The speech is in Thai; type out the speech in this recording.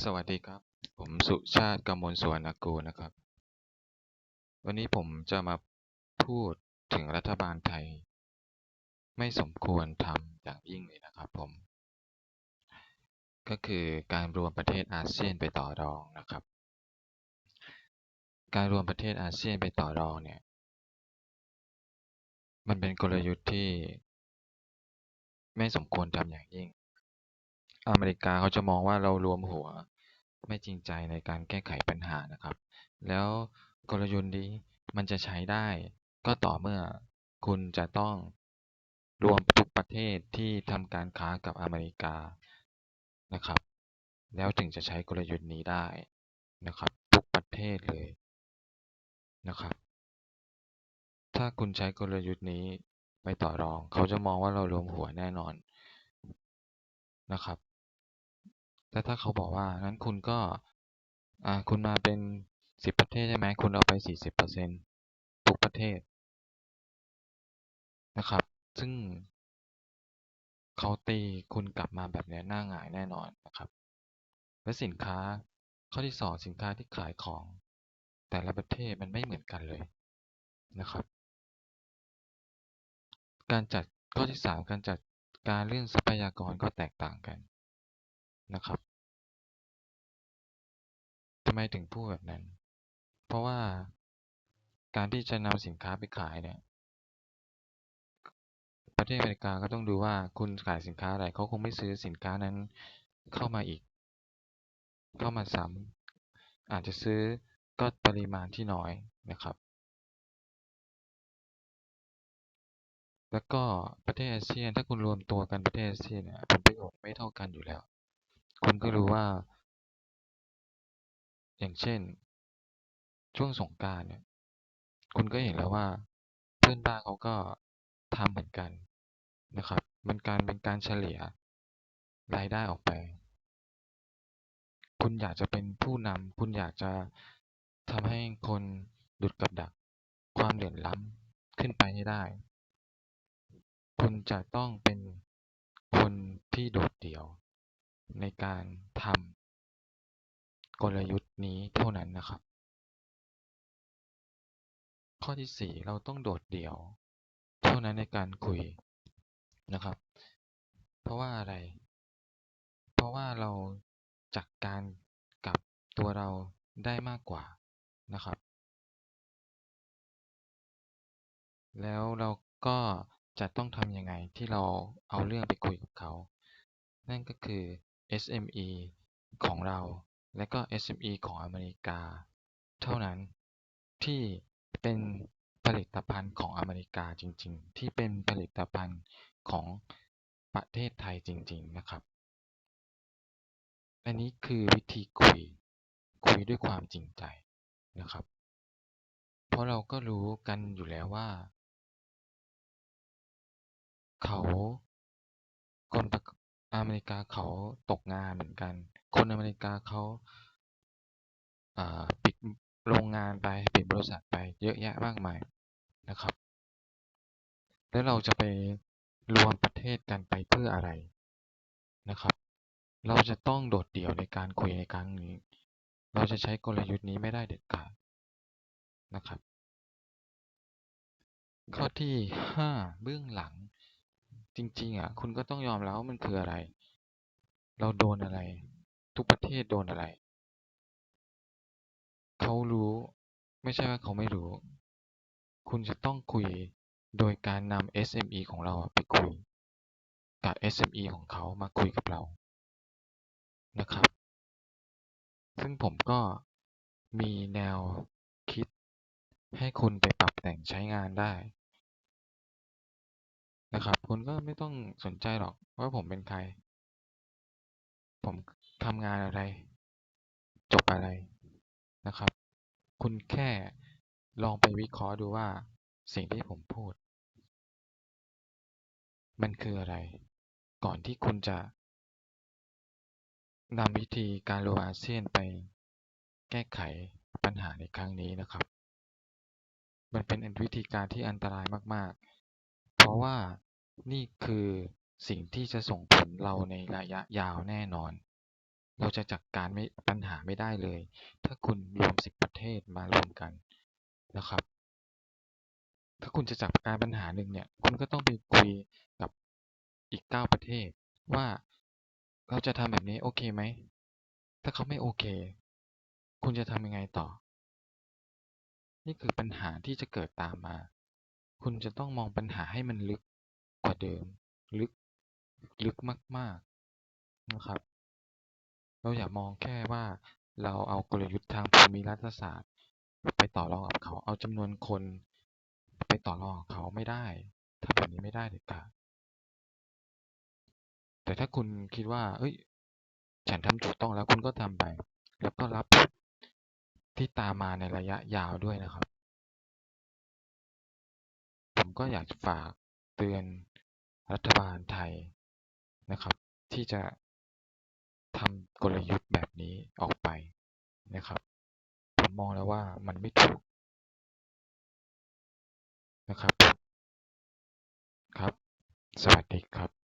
สวัสดีครับ ผมสุชาติกมลสุวรรณกูลนะครับ วันนี้ผมจะมาพูดถึงรัฐบาลไทย ไม่สมควรทำอย่างยิ่งเลยนะครับผม ก็คือการรวมประเทศอาเซียนไปต่อรองนะครับ การรวมประเทศอาเซียนไปต่อรองเนี่ย มันเป็นกลยุทธ์ที่ ไม่สมควรทำอย่างยิ่ง อเมริกาเขาจะมองว่าเรารวมหัว ไม่จริงใจในการแก้ไขปัญหานะครับ แล้วกลยุทธ์นี้มันจะใช้ได้ ก็ต่อเมื่อคุณจะต้องรวมทุกประเทศที่ทำการค้ากับอเมริกานะครับ แล้วถึงจะใช้กลยุทธ์นี้ได้นะครับ ทุกประเทศเลยนะครับ ถ้าคุณใช้กลยุทธ์นี้ไปต่อรอง เขาจะมองว่าเรารวมหัวแน่นอนนะครับ แต่ถ้าเขาบอกว่างั้นคุณก็ อ่า คุณมาเป็นสิบประเทศใช่ไหมคุณเอาไปสี่สิบเปอร์เซ็นต์ทุกประเทศนะครับ ซึ่งเขาตีคุณกลับมาแบบนี้หน้าหงายแน่นอนนะครับ และสินค้าข้อที่สองสินค้าที่ขายของแต่ละประเทศมันไม่เหมือนกันเลยนะครับ การจัดข้อที่สามการจัดการเรื่องทรัพยากรก็แตกต่างกัน นะครับทำไมถึงพูดแบบนั้น เพราะว่าการที่จะนำสินค้าไปขายเนี่ย ประเทศอเมริกาก็ต้องดูว่าคุณขายสินค้าอะไรเขาคงไม่ซื้อสินค้านั้นเข้ามาอีก เข้ามาซ้ำอาจจะซื้อก็ปริมาณที่น้อยนะครับ แล้วก็ประเทศอาเซียนถ้าคุณรวมตัวกันประเทศอาเซียนเนี่ยผลประโยชน์ไม่เท่ากันอยู่แล้ว คุณก็รู้ว่า อย่างเช่น ช่วงสงกรานต์เนี่ย คุณก็เห็นแล้วว่า เพื่อนบ้านเขาก็ทำเหมือนกันนะครับ มันการเป็นการเฉลี่ยรายได้ออกไป คุณอยากจะเป็นผู้นำ คุณอยากจะทำให้คนหลุดกับดัก ความเหลื่อมล้ำขึ้นไปให้ได้ คุณจะต้องเป็นคนที่โดดเดี่ยว ในการทำกลยุทธ์นี้เท่านั้นนะครับ ข้อที่สี่เราต้องโดดเดี่ยว เท่านั้นในการคุยนะครับ เพราะว่าอะไร เพราะว่าเราจัดการกับตัวเราได้มากกว่านะครับ แล้วเราก็จะต้องทำยังไงที่เราเอาเรื่องไปคุยกับเขา นั่นก็คือ SME ของเรา และก็ SME ของอเมริกา เท่านั้นที่เป็นผลิตภัณฑ์ของอเมริกาจริง ๆ ที่เป็นผลิตภัณฑ์ของประเทศไทยจริง ๆ นะครับ อันนี้คือวิธีคุย คุยด้วยความจริงใจนะครับ เพราะเราก็รู้กันอยู่แล้วว่า เขาคน อเมริกาเขาตกงานเหมือนกัน คนอเมริกาเขาปิดโรงงานไปปิดบริษัทไปเยอะแยะมากมายนะครับ แล้วเราจะไปรวมประเทศกันไปเพื่ออะไรนะครับ เราจะต้องโดดเดี่ยวในการคุยในครั้งนี้ เราจะใช้กลยุทธ์นี้ไม่ได้เด็ดขาดนะครับ ข้อที่ห้าเบื้องหลัง จริง ๆอะคุณก็ต้องยอมแล้วว่ามันคืออะไร เราโดนอะไร ทุกประเทศโดนอะไร เขารู้ ไม่ใช่ว่าเขาไม่รู้ คุณจะต้องคุย โดยการนำ SME ของเราไปคุย กับ SME ของเขามาคุยกับเรา นะครับ ซึ่งผมก็มีแนวคิดให้คุณไปปรับแต่งใช้งานได้ นะครับ คุณก็ไม่ต้องสนใจหรอกว่าผมเป็นใคร ผมทำงานอะไร จบอะไรนะครับ คุณแค่ลองไปวิเคราะห์ดูว่าสิ่งที่ผมพูด มันคืออะไร ก่อนที่คุณจะนำวิธีการรวมอาเซียนไปแก้ไขปัญหาในครั้งนี้นะครับ มันเป็นวิธีการที่อันตรายมากๆ เพราะว่านี่คือสิ่งที่จะส่งผลเราในระยะยาวแน่นอน เราจะจัดการไม่ปัญหาไม่ได้เลย ถ้าคุณรวมสิบประเทศมารวมกันนะครับ ถ้าคุณจะจัดการปัญหาหนึ่งเนี่ย คุณก็ต้องไปคุยกับอีกเก้าประเทศ ว่าเราจะทำแบบนี้โอเคไหม ถ้าเขาไม่โอเค คุณจะทำยังไงต่อ นี่คือปัญหาที่จะเกิดตามมา คุณจะต้องมองปัญหาให้มันลึกกว่าเดิม ลึก ลึกมาก ๆ นะครับ เราอย่ามองแค่ว่าเราเอากลยุทธ์ทางภูมิรัฐศาสตร์ ไปต่อรองกับเขา เอาจำนวนคนไปต่อรองกับเขาไม่ได้ทำแบบนี้ไม่ได้เด็ดขาดแต่ถ้าคุณคิดว่า เอ้ย ฉันทำถูกต้องแล้วคุณก็ทำไป แล้วก็รับที่ตามมาในระยะยาวด้วยนะครับ ก็อยากจะฝากเตือนรัฐบาลไทยนะครับ ที่จะทำกลยุทธ์แบบนี้ออกไปนะครับ ผมมองแล้วว่ามันไม่ถูกนะครับ ครับ สวัสดีครับ